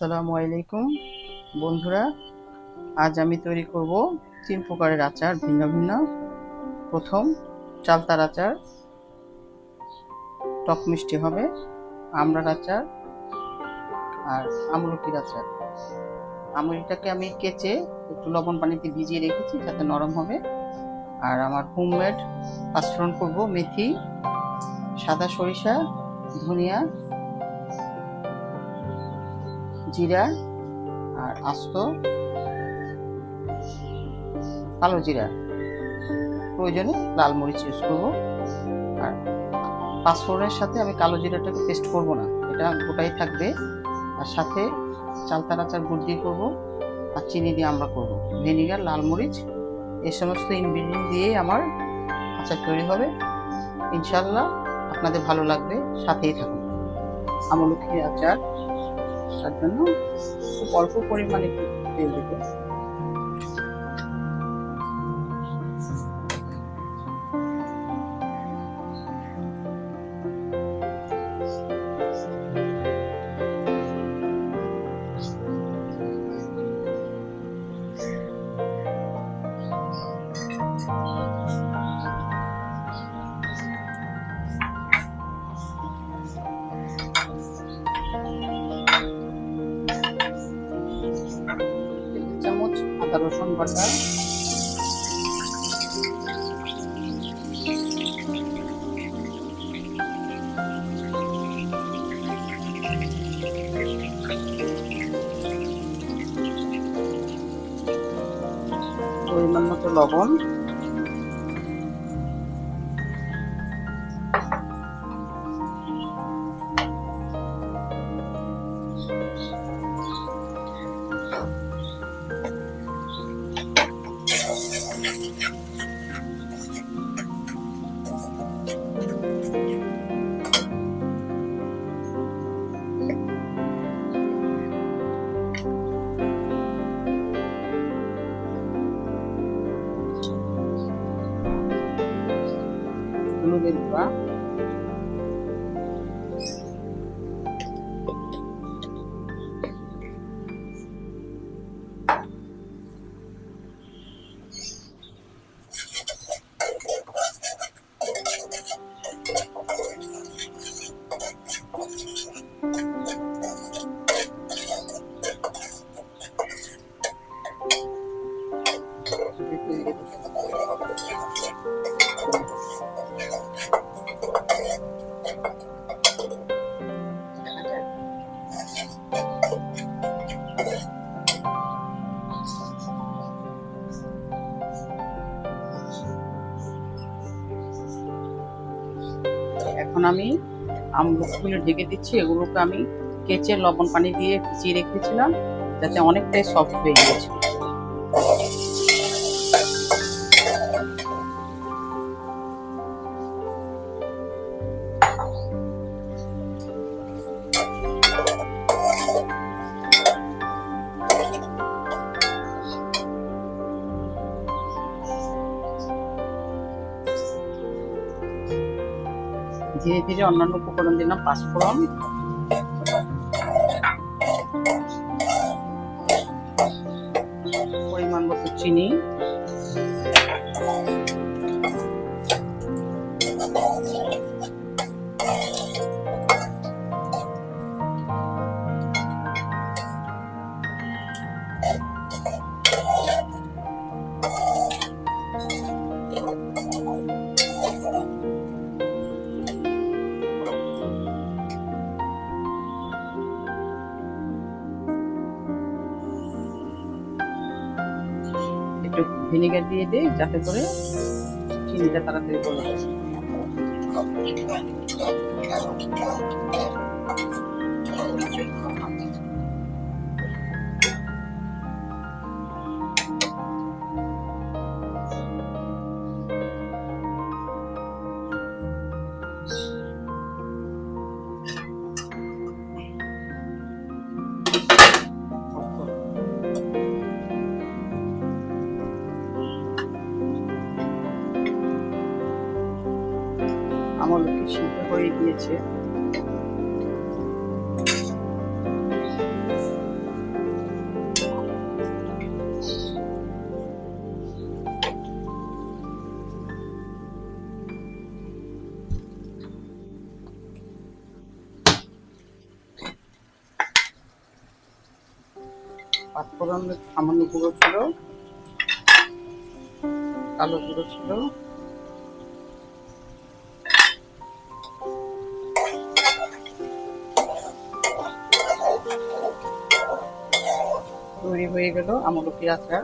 আসসালামু আলাইকুম। বন্ধুরা, আজ আমি তৈরি করব তিন প্রকারের আচার, ভিন্ন ভিন্ন। প্রথম, চালতার আচার। টক মিষ্টি হবে, আমড়ার আচার আর আমলকির আচার। আমলকিটাকে আমি কেচে একটু লবণ পানিতে ভিজিয়ে রেখেছি, যাতে নরম হবে। আর আমার হোমমেড পাঁচফোড়ন করব মেথি, সাদা সরিষা, ধনিয়া জিরা আর আস্ত কালো জিরা। প্রয়োজনে লাল মরিচ ইউজ করব। আর পাঁচফোড়নের সাথে আমি কালো জিরাটাকে পেস্ট করব না। এটা গোটাই থাকবে। আর সাথে চালতার আচার গুড় দিয়ে করব। আর চিনি দিয়ে আমরা করব। ভিনিগার, লাল মরিচ এই সমস্ত ইনগ্রিডিয়েন্ট দিয়েই আমার আচার তৈরি হবে। ইনশাল্লাহ আপনাদের ভালো লাগবে। সাথেই থাকুন। আমলকি আচার তার জন্য খুব অল্প পরিমাণে তেল দেবো বাটা পরিমাণ মতো লবণ। হলুদের গুঁড়া এখন আমি আমগুলো ঢেকে দিচ্ছি, এগুলোকে আমি কেচে লবণ পানি দিয়ে ভিজিয়ে রেখেছিলাম, যাতে অনেকটাই সফট হয়ে গিয়েছে ধীরে ধীরে অন্যান্য উপকরণ দিলাম পাঁচফোড়ন পরিমাণ মতো চিনি। একটু ভিনেগার দিয়ে দিই যাতে করে চিনিটা তাড়াতাড়ি গলে যায়। আমার অলকে সিদ্ধ হয়ে গিয়েছে। পাঁচফোড়ন সামান্য গুঁড়ো ছিল কালো গুঁড়ো ছিল। তৈরি হয়ে গেল আমলকি আচার।